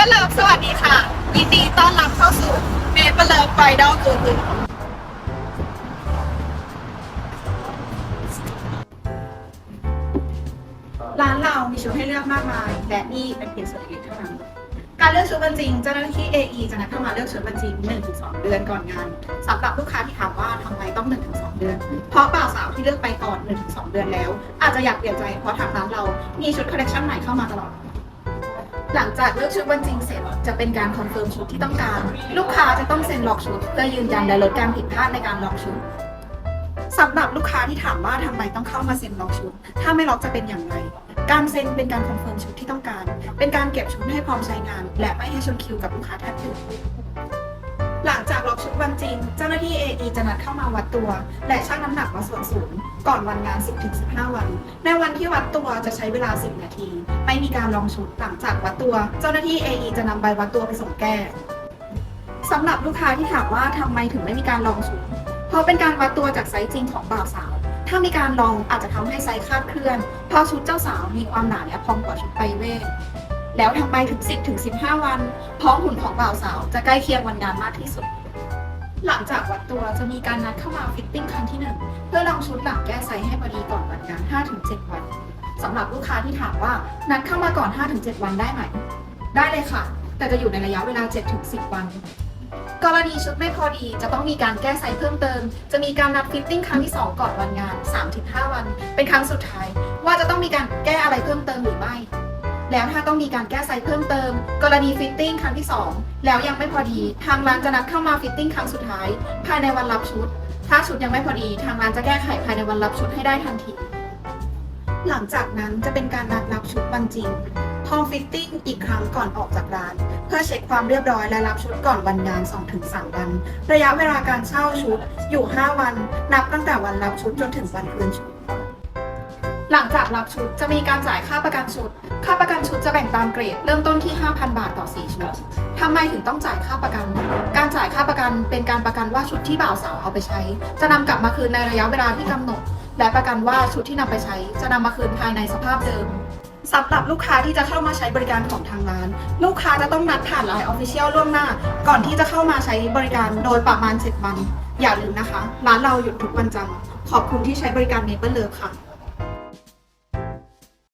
ปเลิฟสวัสดีค่ะยินดีต้อนรับเข้าสู่เมเปเลิฟไฟดอลตัวตึงร้านเรามีชุดให้เลือกมากมาย และนี่เป็นเพียงส่วนเล็กเท่านั้นการเลือกชุดวันจริงเจ้าหน้าที่ AE จะนัดเข้ามาเลือกชุดวันจริง1-2 เดือนก่อนงานสำหรับลูกค้าที่ถามว่าทำไมต้อง 1-2 เดือน เพราะบ่าวสาวที่เลือกไปก่อน 1-2 เดือนแล้ว อาจจะอยากเปลี่ยนใจเพราะทางร้านเรา มีชุดคอลเลคชันใหม่เข้ามาตลอด หลังจากเลือกชุดวันจริงเสร็จจะเป็นการคอนเฟิร์มชุดที่ต้องการ ลูกค้าจะต้องเซ็นล็อกชุด เพื่อยืนยันและลดการผิดพลาดในการล็อกชุดสำหรับลูกค้าที่ถามว่าทำไมต้องเข้ามาเซ็นล็อกชุด ถ้าไม่ล็อกจะเป็นอย่างไร การเซ็นเป็นการคอนเฟิร์มชุดที่ต้องการ เป็นการเก็บชุดให้พร้อมใช้งาน และไม่ให้ชนคิวกับลูกค้าท่านอื่นากล็อกชุดวันจริง เจ้าหน้าที่ AE จะนัดเข้ามาวัดตัว และชั่งน้ำหนักมาส่วนสูง ก่อนวันงาน 10-15 วัน ในวันที่วัดตัวจะใช้เวลา 10 นาที ไม่มีการลองชุดหลังจากวัดตัว เจ้าหน้าที่ AE จะนำใบวัดตัวไปส่งแก้สำหรับลูกค้าที่ถามว่าทำไมถึงไม่มีการลองชุด เพราะเป็นการวัดตัวจากไซส์จริงของบ่าวสาว ถ้ามีการลองอาจจะทำให้ไซส์คลาดเคลื่อน เพราะชุดเจ้าสาวมีความหนาและพองกว่าชุดไปเวทแล้วทำไมถึง 10 ถึง 15 วัน เพราะหุ่นของบ่าวสาวจะใกล้เคียงวันงานมากที่สุด หลังจากวัดตัวจะมีการนัดเข้ามาฟิตติ้งครั้งที่หนึ่งเพื่อลองชุดหลังแก้ไซส์ให้พอดีก่อนวันงาน 5-7 วันสำหรับลูกค้าที่ถามว่านัดเข้ามาก่อน 5-7 วันได้ไหม ได้เลยค่ะ แต่จะอยู่ในระยะเวลา 7-10 วัน กรณีชุดไม่พอดีจะต้องมีการแก้ไซส์เพิ่มเติม จะมีการนัดฟิตติ้งครั้งที่ 2 ก่อนวันงาน 3-5 วัน เป็นครั้งสุดท้าย ว่าจะต้องมีการแก้อะไรเพิ่มเติมหรือ แล้วถ้าต้องมีการแก้ไซส์เพิ่มเติม กรณีฟิตติ้งครั้งที่ 2 แล้วยังไม่พอดี ทางร้านจะนัดเข้ามาฟิตติ้งครั้งสุดท้าย ภายในวันรับชุด ถ้าชุดยังไม่พอดี ทางร้านจะแก้ไขภายในวันรับชุดให้ได้ทันที หลังจากนั้นจะเป็นการนัดรับชุดวันจริงพร้อมฟิตติ้งอีกครั้งก่อนออกจากร้าน เพื่อเช็คความเรียบร้อยและรับชุดก่อนวันงาน 2-3 วัน ระยะเวลาการเช่าชุดอยู่ 5 วัน นับตั้งแต่วันรับชุดจนถึงวันคืนชุด หลังจากรับชุดจะมีการจ่ายค่าประกันชุด ค่าประกันชุดจะแบ่งตามเกรด เริ่มต้นที่ 5,000 บาทต่อ 4 ชุดทำไมถึงต้องจ่ายค่าประกัน การจ่ายค่าประกันเป็นการประกันว่าชุดที่บ่าวสาวเอาไปใช้ จะนำกลับมาคืนในระยะเวลาที่กำหนด และประกันว่าชุดที่นำไปใช้ จะนำมาคืนภายในสภาพเดิมสำหรับลูกค้าที่จะเข้ามาใช้บริการของทางร้าน ลูกค้าจะต้องนัดผ่านไลน์ออฟฟิเชียลล่วงหน้า ก่อนที่จะเข้ามาใช้บริการโดยประมาณ 7 วัน อย่าลืมนะคะ ร้านเราหยุดทุกวันจันทร์ขอบคุณที่ใช้บริการเนเปิลเลิฟค่ะ